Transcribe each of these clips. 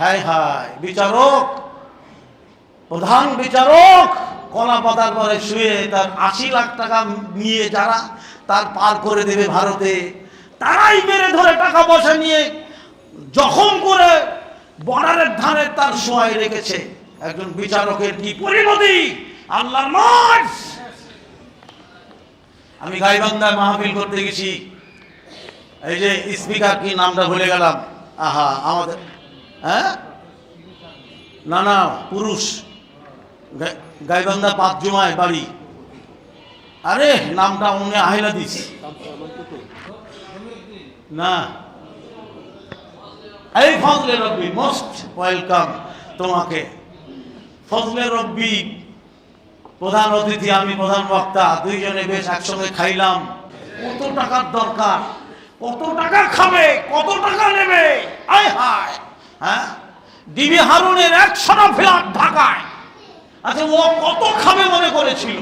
হায় হায় বিচারক। প্রধান বিচারক, কলা পাতার পরে শুয়ে তার আশি লাখ টাকা নিয়ে যারা তার পার করে দেবে ভারতে, তারাই মেরে ধরে টাকা পয়সা নিয়ে জখম করে বর্ডারের ধারে তার সোয়াই রেখেছে। একজন বিচারকের কি পরিণতি? আল্লাহর মাঠ! আমি গাইবান্ধায় মাহফিল করতে গেছি। এই যে স্পিকার কি নামটা ভুলে গেলাম। আহা, আমাদের হ্যাঁ? না না, পুরুষ। গাইবান্ধা পাঁচ জমায় বাড়ি। আরে, নামটা উনি আহিলা দিস। না। এই ফজলে রব্বি মোস্ট ওয়েলকাম তোমাকে। ফজলে রব্বি, প্রধান অতিথি আমি, প্রধান বক্তা, দুইজনে বেশ একসঙ্গে খাইলাম। কত টাকার দরকার? কত টাকা খাবে? কত টাকা নেবে? আয় হায়। হ্যাঁ? ডিবি হারুনের একশোটা ফ্ল্যাট ঢাকায়। আচ্ছা ও কত খাবে মনে করেছিল?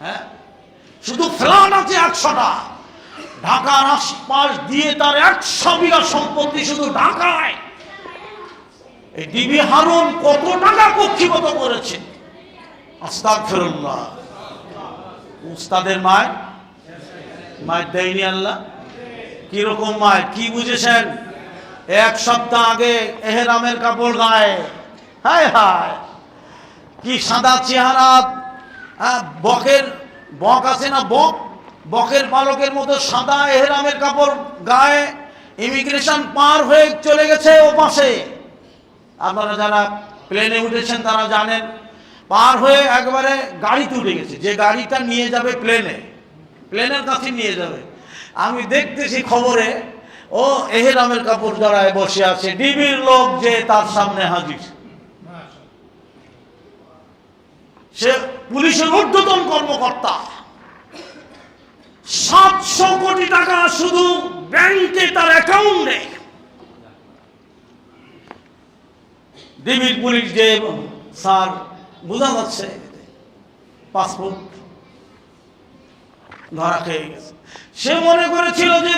হ্যাঁ? শুধু ফ্ল্যাট আছে একশোটা। ঢাকার আশপাশ দিয়ে তার একশো বিঘা সম্পত্তি শুধু ঢাকায়। এই ডিবি হারুন কত টাকা কক্ষিগত করেছে? আস্তাগফিরুল্লাহ। উস্তাদের মায়? মায়ের দেয়নি আল্লাহ? কীরকম মায়? কি বুঝেছেন? এক সপ্তাহ আগে এহেরামের কাপড় গায়ে। হায় হায়। কি সাদা চেহারা। হ্যাঁ, বকের বক আছে না বক? বকের পালকের মতো সাদা এহেরামের কাপড় গায়ে ইমিগ্রেশন পার হয়ে চলে গেছে ও পাশে। আপনারা যারা প্লেনে উঠেছেন তারা জানেন পার হয়ে একবারে গাড়িতে উঠে গেছে। যে গাড়িটা নিয়ে যাবে প্লেনে প্লেনের কাছে নিয়ে যাবে। আমি দেখতেছি খবরে ও এহেরামের কাপড় জড়ায় বসে আছে, ডিবির লোক যে তার সামনে হাজির। সে পুলিশের ঊর্ধ্বতন কর্মকর্তা। সাতশো কোটি টাকা শুধু ব্যাংকে তার অ্যাকাউন্টে ডিবির পুলিশ যে, স্যার, বোঝা যাচ্ছে, পাসপোর্ট ধরা খেয়ে গেছে। সে মনে করেছিল যে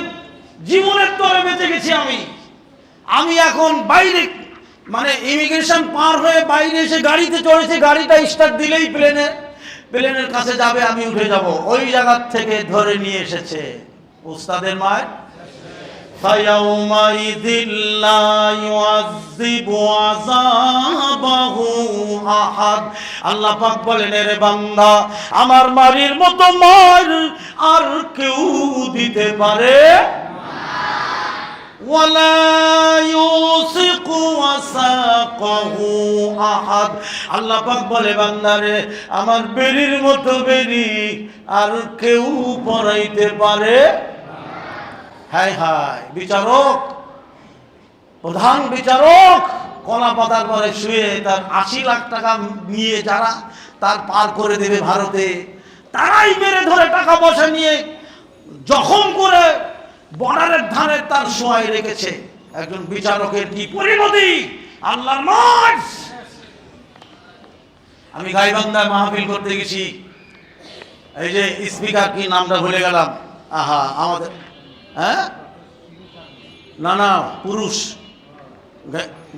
জীবনের তরে বেঁচে গেছি আমি আমি এখন বাইরে মানে ইমিগ্রেশন পার হয়ে বাইরে এসে গাড়িতে চড়েছে গাড়িটা স্টার্ট দিলেই প্লেনে প্লেনের কাছে যাবে আমি উঠে যাব ওই জায়গার থেকে ধরে নিয়ে এসেছে উস্তাদের মায়ের فيومئذ لا يعذب عذابه أحد আল্লাহ পাক বলেন রে বান্দা আমার মারির মতো মার আর কেউ দিতে পারে আল্লাহ পাক বলে, বান্দারে, আমার বেরির মতো বেরি আর কেউ পড়াইতে পারে হায় হায়, বিচারক, প্রধান বিচারক, কলা পাতার পরে শুয়ে তার আশি লাখ টাকা নিয়ে যারা তার পার করে দেবে ভারতে, তারাই মেরে ধরে টাকা পয়সা নিয়ে জখম করে বর্ডারের ধারে তার সোয়াই রেখেছে। একজন বিচারকের কি পরিণতি? আল্লাহর মাঠ! আমি গাইবান্ধায় মাহফিল করতে গেছি। এই যে স্পিকার কি নামটা ভুলে গেলাম? আহা, আমাদের হ্যাঁ? না না, পুরুষ।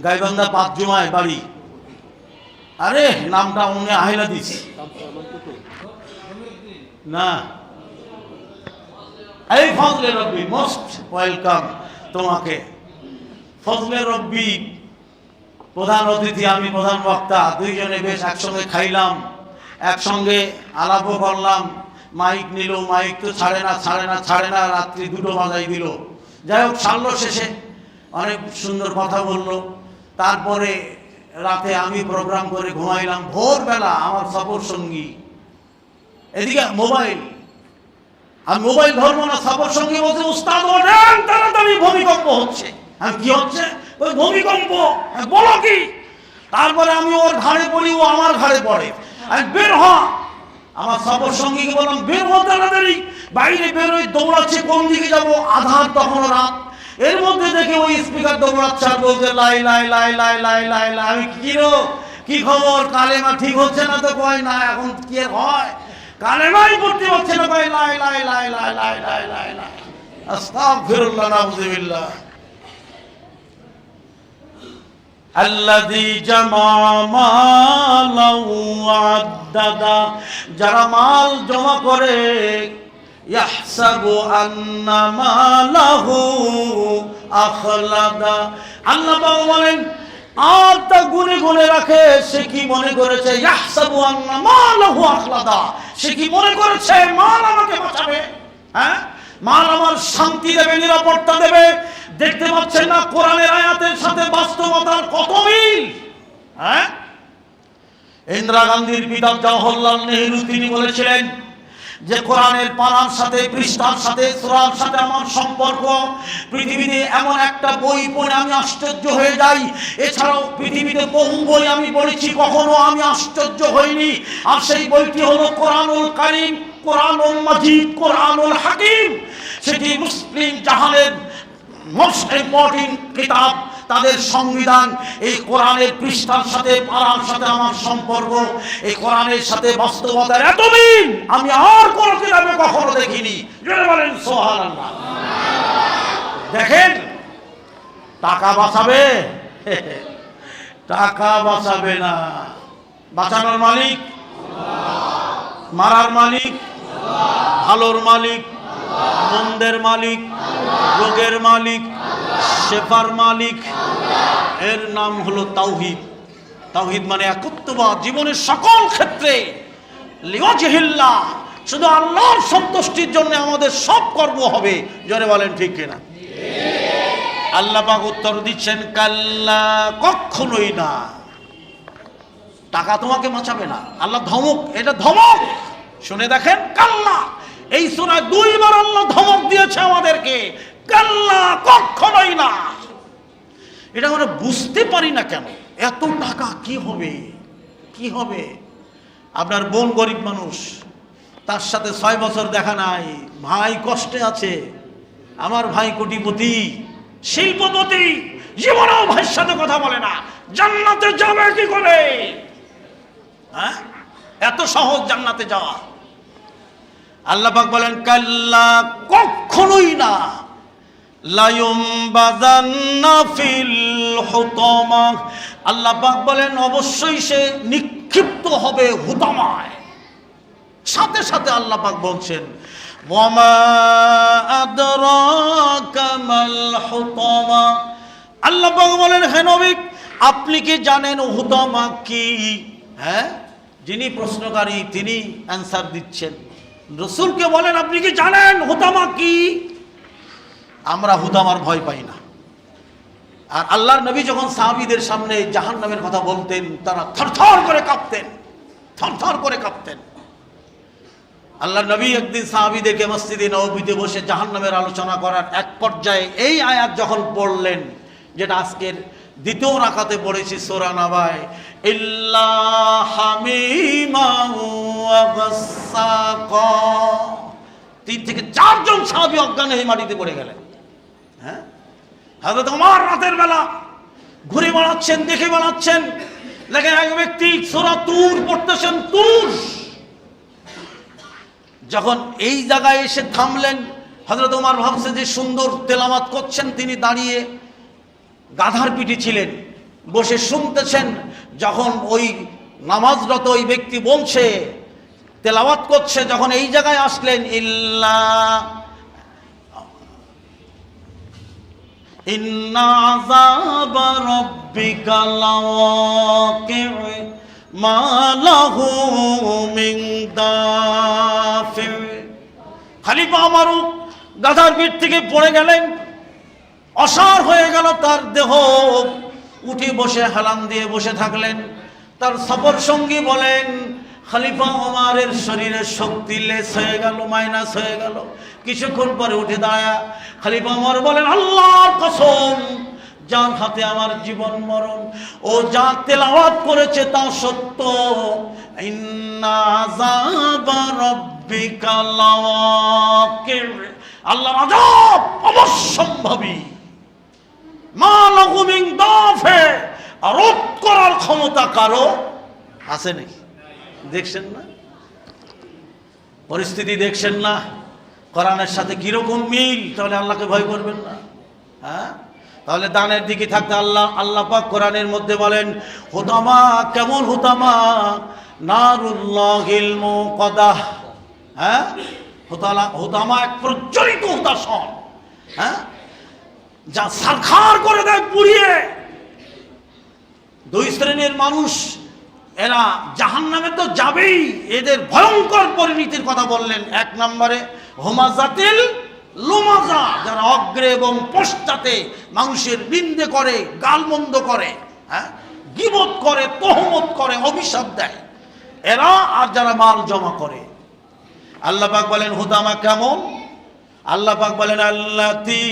গাইবান্ধা পাঁচ জমায় বাড়ি। আরে, নামটা উনি আহিলা দিস না। এই ফজলে রব্বি মোস্ট ওয়েলকাম তোমাকে। ফজলে রব্বি, প্রধান অতিথি আমি, প্রধান বক্তা, দুইজনে বেশ একসঙ্গে খাইলাম, একসঙ্গে আলাপও করলাম। মাইক নিল, মাইক তো ছাড়ে না ছাড়ে না ছাড়ে না, রাত্রি দুটো বাজাই দিল। যাই হোক, সারলো শেষে, অনেক সুন্দর কথা বলল। তারপরে রাতে আমি প্রোগ্রাম করে ঘুমাইলাম। ভোরবেলা আমার সফর সঙ্গী এদিকে মোবাইল আর মোবাইল ধরবো না সফর সঙ্গী বলছে, উস্তাদ ওঠেন তাড়াতাড়ি ভূমিকম্প হচ্ছে। আমি কি হচ্ছে? ওই ভূমিকম্প। বলো কি? তারপরে আমি ওর ঘাড়ে পড়ি, ও আমার ঘাড়ে পড়ে। আমি বের হ। আমার সফর সঙ্গীকে বললাম, বের হ তাড়াতাড়ি। বাইরে বের হয়ে দৌড়াচ্ছে, কোন দিকে যাব? আধার তখন রাত। এর মধ্যে দেখে ওই স্পিকার দৌড়াচ্ছে আর বলছে, লাই লাই লাই লাই লাই লাই লাই, আমি কি কি খবর? কালেমা ঠিক হচ্ছে না তো? কয়, না, এখন কি হয়? কালেমাই পড়তে হচ্ছে না লাই লাই লাই লাই লাই লাই লাই লাই। আস্তাগফিরুল্লাহ নাউযুবিল্লাহ যারা মাল জমা করে, ইয়াহসাবু আন্না আল্লাহ বলেন আর তা গুনে গুনে রাখে, সে কি মনে করেছে? সে কি মনে করেছে? মাল আমাকে বাঁচাবে। হ্যাঁ? মাল আমার শান্তি দেবে, নিরাপত্তা দেবে। দেখতে পাচ্ছেন না, কোরআনের আয়াতের সাথে বাস্তবতার কত মিল? হ্যাঁ? ইন্দিরা গান্ধীর পিতা জওহরলাল নেহরু তিনি বলেছিলেন যে কোরআনের পানার সাথে, পৃষ্ঠার সাথে, সুরার সাথে আমার সম্পর্ক, পৃথিবীতে এমন একটা বই পড়ে আমি আশ্চর্য হয়ে যাই। এছাড়াও পৃথিবীতে বহু বই আমি পড়েছি, কখনো আমি আশ্চর্য হইনি। আর সেই বইটি হলো কোরআনুল কারিম, কোরআনুল মাজিদ, কোরআনুল হাকিম। সেটি মুসলিম জাহানের মোস্ট ইম্পর্টেন্ট কিতাব। তাদের সংবিধান, এই কোরআনের পৃষ্ঠার সাথে, পাড়ার সাথে আমার সম্পর্ক, এই কোরআনের সাথে বাস্তবতার এত আমি আর কোন কিতাবে কখনো দেখিনি। বলেন, সুবহানাল্লাহ। দেখেন, টাকা বাঁচাবে? টাকা বাঁচাবে না। বাঁচানোর মালিক? মারার মালিক? ভালোর মালিক? মন্দের মালিক, রোগের মালিক, শেফার মালিক। এর নাম হলো তাওহিদ। তাওহিদ মানে একত্ববাদ। জীবনের সকল ক্ষেত্রে শুধু আল্লাহর সন্তুষ্টির জন্য আমাদের সব কর্ম হবে। জোরে বলেন ঠিক কিনা? আল্লাহ পাক উত্তর দিচ্ছেন, কাল্লা, কখনোই না। টাকা তোমাকে বাঁচাবে না। আল্লাহ ধমক, এটা ধমক। শুনে দেখেন, কাল্লা এই সুরায় দুইবার আল্লাহ ধমক দিয়েছে আমাদেরকে। কাল্লা কখনোই না। এটা আমরা বুঝতে পারি না কেন? এত টাকা কি হবে? কি হবে? আপনার বোন গরিব মানুষ, তার সাথে ছয় বছর দেখা নাই, ভাই কষ্টে আছে, আমার ভাই কোটিপতি, শিল্পপতি, জীবনেও ভাইয়ের সাথে কথা বলে না। জান্নাতে যাবে কি করে? হ্যাঁ? এত সহজ জান্নাতে যাওয়া। আল্লাহ পাক বলেন, কাল্লা, কখনোই না। লায়ুম বাজান্না ফিল হুতামা। বলেন, অবশ্যই সে নিক্ষিপ্ত হবে হুতামায়। সাথে সাথে আল্লাহ পাক বলছেন, ওয়ামা আদরাকা মাল হুতামা। আল্লাহ পাক বলেন, হে নবী, আপনি কি জানেন হুতামা কি? হ্যাঁ? যিনি প্রশ্নকারী, তিনি অ্যান্সার দিচ্ছেন। রসুলকে বলেন, আপনি কি জানেন হুতামা কি? আমরা হুতামার ভয় পাই না। আর আল্লাহর নবী যখন সাহাবীদের সামনে জাহান নামের কথা বলতেন, তারা থরথর করে কাঁপতেন, থরথর করে কাঁপতেন। আল্লাহ নবী একদিন সাহাবীদেরকে মসজিদে নবীতে বসে জাহান নামের আলোচনা করার এক পর্যায়ে এই আয়াত যখন পড়লেন, যেটা আজকের দ্বিতীয় রাখাতে পড়েছি, সোরা নাবায় তিন থেকে চারজন সাহাবী অজ্ঞান হয়ে মাটিতে পড়ে গেলেন। হ্যাঁ? হয়তো তোমার রাতের বেলা ঘুরে বেড়াচ্ছেন, দেখে বেড়াচ্ছেন। দেখেন এক ব্যক্তি সোরা তুর পড়তেছেন, তুর। যখন এই জায়গায় এসে থামলেন হজরত উমার ভাবছে যে সুন্দর তেলামাত করছেন তিনি দাঁড়িয়ে, গাধার পিঠে ছিলেন। বসে শুনতেছেন, যখন ওই নামাজরত ওই ব্যক্তি বলছে তেলাওয়াত করছে, যখন এই জায়গায় আসলেন, ইল্লা খালিফা আমারও গাধার পিঠ থেকে পড়ে গেলেন অসার হয়ে গেল, তার দেহ উঠে বসে হেলান দিয়ে বসে থাকলেন। তার সফর সঙ্গী বলেন খালিফা ওমারের শরীরে শক্তি লেস হয়ে গেল, মাইনাস হয়ে গেল। কিছুক্ষণ পরে উঠে দাঁড়া খালিফা ওমর বলেন, আল্লাহর কসম, যার হাতে আমার জীবন মরণ, ও যা তেলাওয়াত করেছে তা সত্য। আল্লাহর আযাব অবশ্যম্ভাবী। মা লাহু মিন দাফে। রোধ করার ক্ষমতা কারও আছে নাকি? দেখছেন না? পরিস্থিতি দেখছেন না? কোরআনের সাথে কীরকম মিল? তাহলে আল্লাহকে ভয় করবেন না। হ্যাঁ? তাহলে দানের দিকে থাকতে আল্লাহ আল্লাহ পাক কোরআনের মধ্যে বলেন, হুতামা, কেমন হুতামা? নারুল্লাহিল মুকাদাহ। হ্যাঁ? হুতালা, হুতামা এক প্রজ্বলিত হুতাসন হ্যাঁ? যা সারখার করে দেয় পুড়িয়ে। দুই শ্রেণির মানুষ এরা জাহান নামে তো যাবেই। এদের ভয়ঙ্কর পরিণতির কথা বললেন এক নম্বরে হোমাজাতিল লোমাজা, যারা অগ্রে এবং পশ্চাতে মানুষের নিন্দে করে, গালমন্দ করে হ্যাঁ? গিবত করে, তহমত করে, অভিশাপ দেয়। এরা আর যারা মাল জমা করে। আল্লাহ বলেন, হুদামা কেমন? আল্লাহ পাক বলেন, আল্লাতি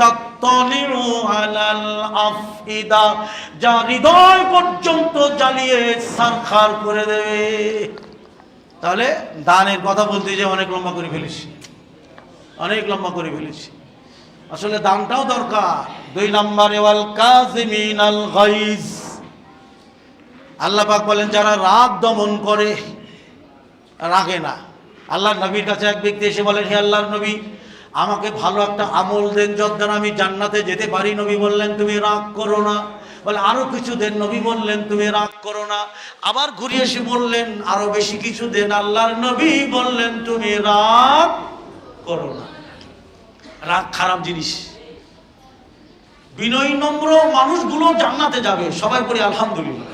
তাত্তালিউ আলাল আফইদা যা হৃদয় পর্যন্ত জ্বালিয়ে সারখার করে দেবে। তাহলে দানের কথা বলতে যে অনেক লম্বা করে ফেলেছি অনেক লম্বা করে ফেলেছি আসলে দানটাও দরকার। দুই নম্বরে, ওয়াল কাজিমিন আল গাইজ আল্লাহ পাক বলেন, যারা রাগ দমন করে, রাগে না। আল্লাহর নবীর কাছে এক ব্যক্তি এসে বলেন, হে আল্লাহর নবী আমাকে ভালো একটা আমল দেন, যদ্দান আমি জান্নাতে যেতে পারি। নবী বললেন, তুমি রাগ করো না। বলে, আরও কিছু দেন। নবী বললেন, তুমি রাগ করো না। আবার ঘুরে এসে বললেন, আরও বেশি কিছু দেন। আল্লাহর নবী বললেন, তুমি রাগ করো না। রাগ খারাপ জিনিস। বিনয়ী নম্র মানুষগুলো জান্নাতে যাবে, সবাই বলি, আলহামদুলিল্লাহ।